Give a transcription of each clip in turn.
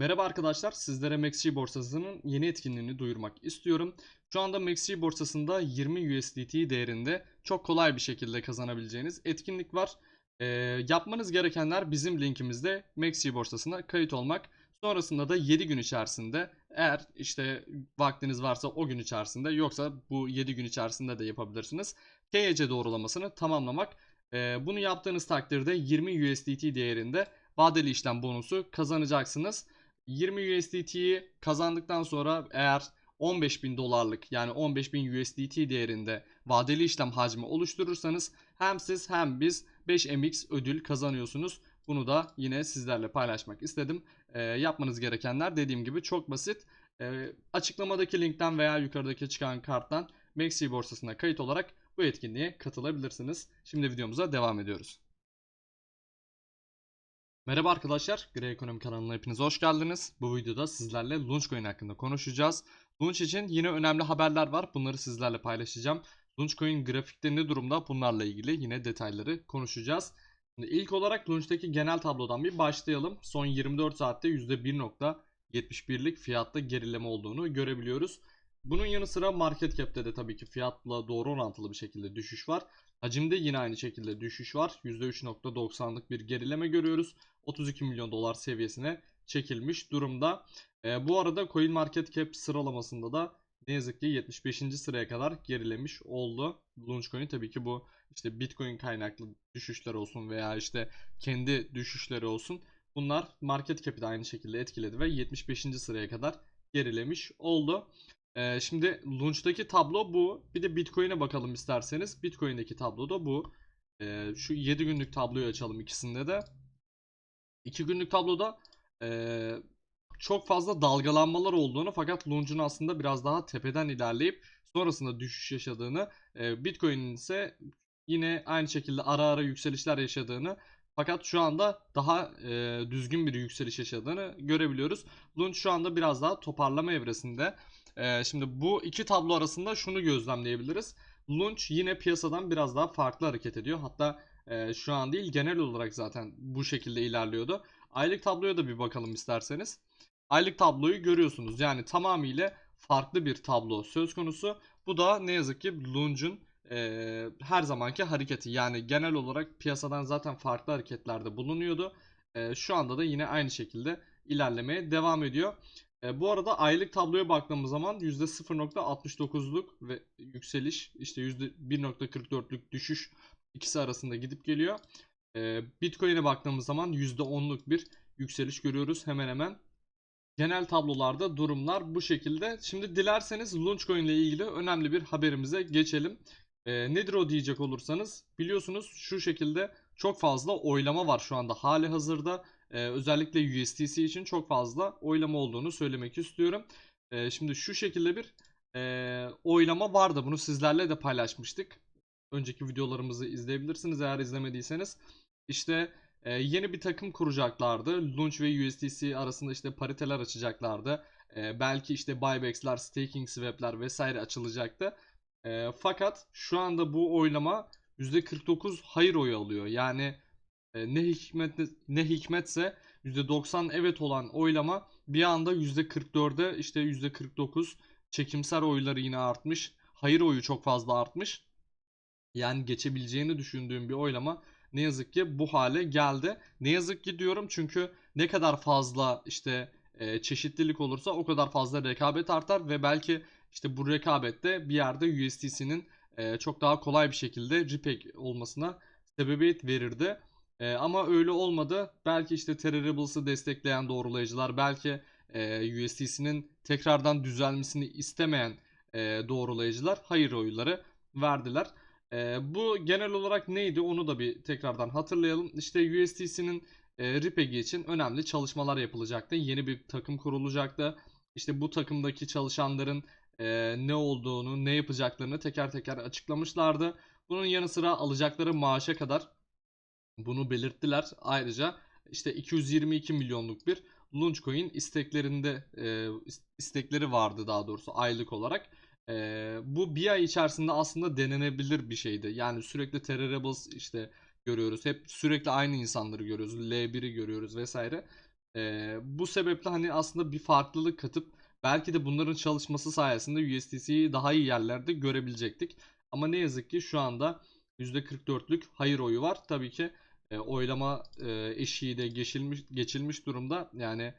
Merhaba arkadaşlar, sizlere MaxG borsasının yeni etkinliğini duyurmak istiyorum. Şu anda MaxG borsasında 20 USDT değerinde çok kolay bir şekilde kazanabileceğiniz etkinlik var. Ee, yapmanız gerekenler bizim linkimizde MaxG borsasına kayıt olmak. Sonrasında da 7 gün içerisinde eğer işte vaktiniz varsa o gün içerisinde yoksa bu 7 gün içerisinde de yapabilirsiniz. KYC doğrulamasını tamamlamak. Ee, bunu yaptığınız takdirde 20 USDT değerinde vadeli işlem bonusu kazanacaksınız. 20 USDT'yi kazandıktan sonra eğer 15.000 dolarlık yani 15.000 USDT değerinde vadeli işlem hacmi oluşturursanız hem siz hem biz 5MX ödül kazanıyorsunuz. Bunu da yine sizlerle paylaşmak istedim. Ee, yapmanız gerekenler dediğim gibi çok basit. Ee, açıklamadaki linkten veya yukarıdaki çıkan karttan Maxi borsasına kayıt olarak bu etkinliğe katılabilirsiniz. Şimdi videomuza devam ediyoruz. Merhaba arkadaşlar, Grey Ekonomi kanalına hepiniz hoş geldiniz. Bu videoda sizlerle Launchcoin hakkında konuşacağız. Launch için yine önemli haberler var. Bunları sizlerle paylaşacağım. Launchcoin grafikte ne durumda? Bunlarla ilgili yine detayları konuşacağız. Şimdi ilk olarak Launch'taki genel tablodan bir başlayalım. Son 24 saatte %1.71'lik fiyatta gerileme olduğunu görebiliyoruz. Bunun yanı sıra market cap'te de tabii ki fiyatla doğru orantılı bir şekilde düşüş var. Hacimde yine aynı şekilde düşüş var. %3.90'lık bir gerileme görüyoruz. 32 milyon dolar seviyesine çekilmiş durumda. E, bu arada CoinMarketCap sıralamasında da ne yazık ki 75. sıraya kadar gerilemiş oldu. Launchcoin tabii ki bu işte Bitcoin kaynaklı düşüşler olsun veya işte kendi düşüşleri olsun. Bunlar market cap'i de aynı şekilde etkiledi ve 75. sıraya kadar gerilemiş oldu. Ee, şimdi Launch'taki tablo bu. Bir de Bitcoin'e bakalım isterseniz. Bitcoin'deki tablo da bu. Ee, şu 7 günlük tabloyu açalım ikisinde de. 2 günlük tabloda ee, çok fazla dalgalanmalar olduğunu fakat Launch'un aslında biraz daha tepeden ilerleyip sonrasında düşüş yaşadığını, e, Bitcoin'in ise yine aynı şekilde ara ara yükselişler yaşadığını fakat şu anda daha e, düzgün bir yükseliş yaşadığını görebiliyoruz. Launch şu anda biraz daha toparlama evresinde. Ee, şimdi bu iki tablo arasında şunu gözlemleyebiliriz. Launch yine piyasadan biraz daha farklı hareket ediyor. Hatta e, şu an değil genel olarak zaten bu şekilde ilerliyordu. Aylık tabloya da bir bakalım isterseniz. Aylık tabloyu görüyorsunuz. Yani tamamıyla farklı bir tablo söz konusu. Bu da ne yazık ki Launch'un e, her zamanki hareketi. Yani genel olarak piyasadan zaten farklı hareketlerde bulunuyordu. E, şu anda da yine aynı şekilde ilerlemeye devam ediyor. E, bu arada aylık tabloya baktığımız zaman %0.69'luk ve yükseliş işte %1.44'lük düşüş ikisi arasında gidip geliyor. E, Bitcoin'e baktığımız zaman %10'luk bir yükseliş görüyoruz hemen hemen. Genel tablolarda durumlar bu şekilde. Şimdi dilerseniz Launchcoin ile ilgili önemli bir haberimize geçelim. E, nedir o diyecek olursanız biliyorsunuz şu şekilde çok fazla oylama var şu anda hali hazırda e, özellikle USDC için çok fazla oylama olduğunu söylemek istiyorum. E, şimdi şu şekilde bir e, oylama vardı. Bunu sizlerle de paylaşmıştık. Önceki videolarımızı izleyebilirsiniz eğer izlemediyseniz. İşte e, yeni bir takım kuracaklardı. Launch ve USDC arasında işte pariteler açacaklardı. E, belki işte buybacks'ler, staking swap'ler vesaire açılacaktı. E, fakat şu anda bu oylama %49 hayır oyu alıyor. Yani e, ne hikmet ne hikmetse %90 evet olan oylama bir anda %44'e işte %49 çekimser oyları yine artmış. Hayır oyu çok fazla artmış. Yani geçebileceğini düşündüğüm bir oylama ne yazık ki bu hale geldi. Ne yazık ki diyorum çünkü ne kadar fazla işte e, çeşitlilik olursa o kadar fazla rekabet artar ve belki işte bu rekabette bir yerde USDC'nin e, çok daha kolay bir şekilde RPEG olmasına sebebiyet verirdi. E, ama öyle olmadı. Belki işte Terribles'ı destekleyen doğrulayıcılar, belki e, USDC'nin tekrardan düzelmesini istemeyen e, doğrulayıcılar hayır oyları verdiler. Bu genel olarak neydi onu da bir tekrardan hatırlayalım. İşte USDC'nin e, için önemli çalışmalar yapılacaktı. Yeni bir takım kurulacaktı. İşte bu takımdaki çalışanların e, ne olduğunu, ne yapacaklarını teker teker açıklamışlardı. Bunun yanı sıra alacakları maaşa kadar bunu belirttiler. Ayrıca işte 222 milyonluk bir Launchcoin isteklerinde e, istekleri vardı daha doğrusu aylık olarak. E, bu bir ay içerisinde aslında denenebilir bir şeydi. Yani sürekli Terror işte görüyoruz. Hep sürekli aynı insanları görüyoruz. L1'i görüyoruz vesaire. Ee, bu sebeple hani aslında bir farklılık katıp belki de bunların çalışması sayesinde USDC'yi daha iyi yerlerde görebilecektik. Ama ne yazık ki şu anda %44'lük hayır oyu var. Tabii ki e, oylama e, eşiği de geçilmiş, geçilmiş durumda. Yani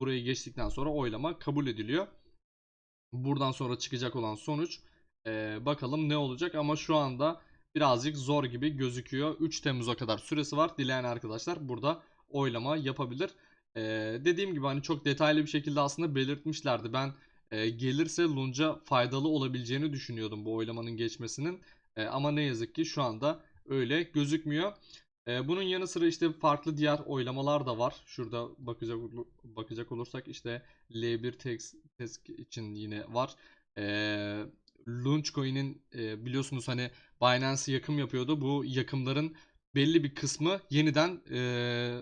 burayı geçtikten sonra oylama kabul ediliyor. Buradan sonra çıkacak olan sonuç e, bakalım ne olacak ama şu anda birazcık zor gibi gözüküyor. 3 Temmuz'a kadar süresi var. Dileyen arkadaşlar burada oylama yapabilir. E, dediğim gibi hani çok detaylı bir şekilde aslında belirtmişlerdi. Ben e, gelirse Lunch'a faydalı olabileceğini düşünüyordum bu oylamanın geçmesinin. E, ama ne yazık ki şu anda öyle gözükmüyor. E, bunun yanı sıra işte farklı diğer oylamalar da var. Şurada bakacak bakacak olursak işte L1 text, text için yine var. E, Launchcoin'in e, biliyorsunuz hani Binance'ı yakım yapıyordu. Bu yakımların belli bir kısmı yeniden e,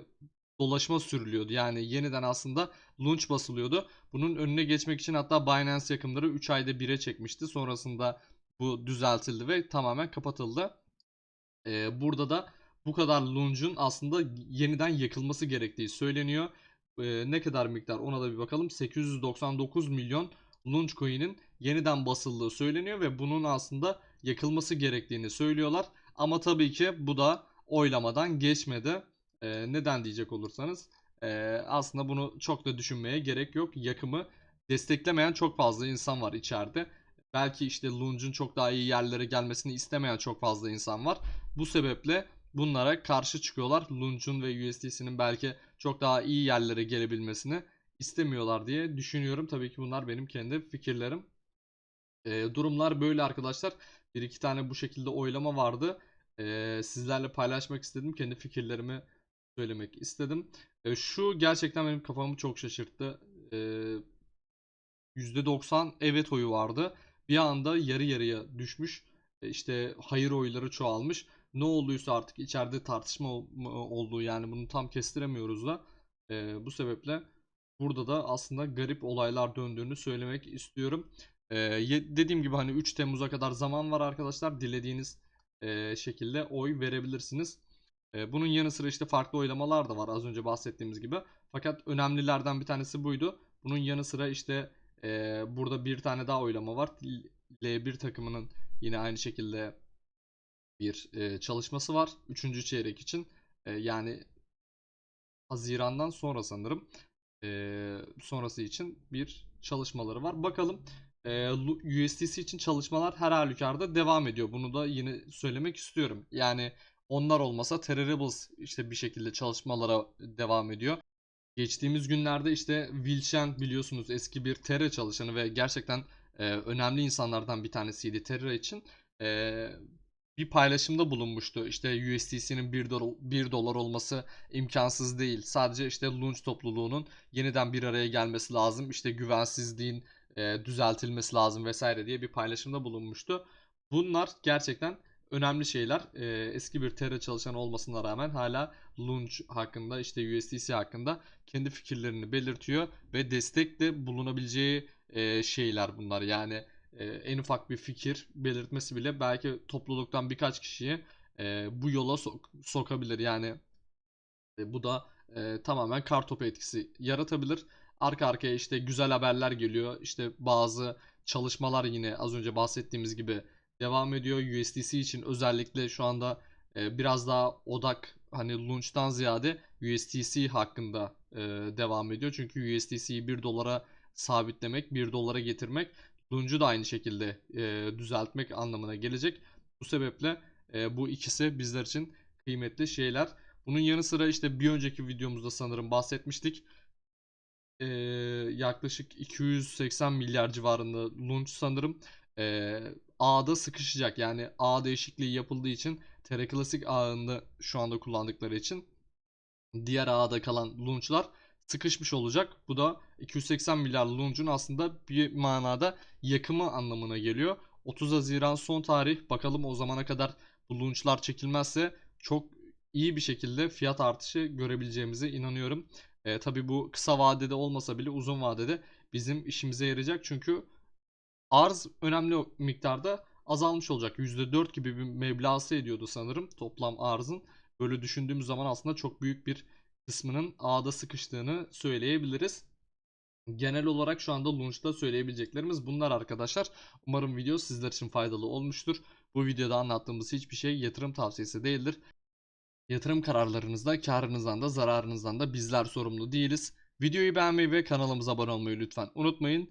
dolaşıma sürülüyordu. Yani yeniden aslında launch basılıyordu. Bunun önüne geçmek için hatta Binance yakımları 3 ayda 1'e çekmişti. Sonrasında bu düzeltildi ve tamamen kapatıldı. Ee, burada da bu kadar launch'un aslında yeniden yakılması gerektiği söyleniyor. Ee, ne kadar miktar ona da bir bakalım. 899 milyon launch coin'in yeniden basıldığı söyleniyor ve bunun aslında yakılması gerektiğini söylüyorlar. Ama tabii ki bu da oylamadan geçmedi. Ee, neden diyecek olursanız e, aslında bunu çok da düşünmeye gerek yok. Yakımı desteklemeyen çok fazla insan var içeride. Belki işte Lunge'un çok daha iyi yerlere gelmesini istemeyen çok fazla insan var. Bu sebeple bunlara karşı çıkıyorlar. Lunge'un ve USDC'nin belki çok daha iyi yerlere gelebilmesini istemiyorlar diye düşünüyorum. Tabii ki bunlar benim kendi fikirlerim. E, durumlar böyle arkadaşlar. Bir iki tane bu şekilde oylama vardı. E, sizlerle paylaşmak istedim. Kendi fikirlerimi söylemek istedim. E, şu gerçekten benim kafamı çok şaşırttı. E, %90 evet oyu vardı. Bir anda yarı yarıya düşmüş. E, işte hayır oyları çoğalmış. Ne olduysa artık içeride tartışma olduğu yani bunu tam kestiremiyoruz da. E, bu sebeple burada da aslında garip olaylar döndüğünü söylemek istiyorum. E, dediğim gibi hani 3 Temmuz'a kadar zaman var arkadaşlar. Dilediğiniz e, şekilde oy verebilirsiniz. Bunun yanı sıra işte farklı oylamalar da var az önce bahsettiğimiz gibi. Fakat önemlilerden bir tanesi buydu. Bunun yanı sıra işte e, burada bir tane daha oylama var. L1 takımının yine aynı şekilde bir e, çalışması var. Üçüncü çeyrek için. E, yani Haziran'dan sonra sanırım. E, sonrası için bir çalışmaları var. Bakalım e, USDC için çalışmalar her halükarda devam ediyor. Bunu da yine söylemek istiyorum. Yani onlar olmasa Terrables işte bir şekilde çalışmalara devam ediyor. Geçtiğimiz günlerde işte Wilshen biliyorsunuz eski bir Terra çalışanı ve gerçekten e, önemli insanlardan bir tanesiydi Terra için. E, bir paylaşımda bulunmuştu. İşte USDC'nin 1 dolar, 1 dolar olması imkansız değil. Sadece işte launch topluluğunun yeniden bir araya gelmesi lazım. İşte güvensizliğin e, düzeltilmesi lazım vesaire diye bir paylaşımda bulunmuştu. Bunlar gerçekten önemli şeyler. E, eski bir Terra çalışan olmasına rağmen hala Launch hakkında işte USDC hakkında kendi fikirlerini belirtiyor ve destekle bulunabileceği e, şeyler bunlar. Yani e, en ufak bir fikir belirtmesi bile belki topluluktan birkaç kişiyi e, bu yola sok- sokabilir. Yani e, bu da e, tamamen kartopu etkisi yaratabilir. Arka arkaya işte güzel haberler geliyor. İşte bazı çalışmalar yine az önce bahsettiğimiz gibi devam ediyor. USDC için özellikle şu anda e, biraz daha odak hani launch'tan ziyade USDC hakkında e, devam ediyor. Çünkü USDC'yi 1 dolara sabitlemek, 1 dolara getirmek launch'u da aynı şekilde e, düzeltmek anlamına gelecek. Bu sebeple e, bu ikisi bizler için kıymetli şeyler. Bunun yanı sıra işte bir önceki videomuzda sanırım bahsetmiştik. Ee, yaklaşık 280 milyar civarında launch sanırım. Ee, ağda sıkışacak. Yani ağ değişikliği yapıldığı için Terra Classic ağında şu anda kullandıkları için diğer ağda kalan launchlar sıkışmış olacak. Bu da 280 milyar launch'un aslında bir manada yakımı anlamına geliyor. 30 Haziran son tarih. Bakalım o zamana kadar bu launchlar çekilmezse çok iyi bir şekilde fiyat artışı görebileceğimize inanıyorum. E, tabii bu kısa vadede olmasa bile uzun vadede bizim işimize yarayacak. Çünkü arz önemli miktarda azalmış olacak. %4 gibi bir meblağ ediyordu sanırım toplam arzın. Böyle düşündüğümüz zaman aslında çok büyük bir kısmının ağda sıkıştığını söyleyebiliriz. Genel olarak şu anda launch'ta söyleyebileceklerimiz bunlar arkadaşlar. Umarım video sizler için faydalı olmuştur. Bu videoda anlattığımız hiçbir şey yatırım tavsiyesi değildir. Yatırım kararlarınızda karınızdan da zararınızdan da bizler sorumlu değiliz. Videoyu beğenmeyi ve kanalımıza abone olmayı lütfen unutmayın.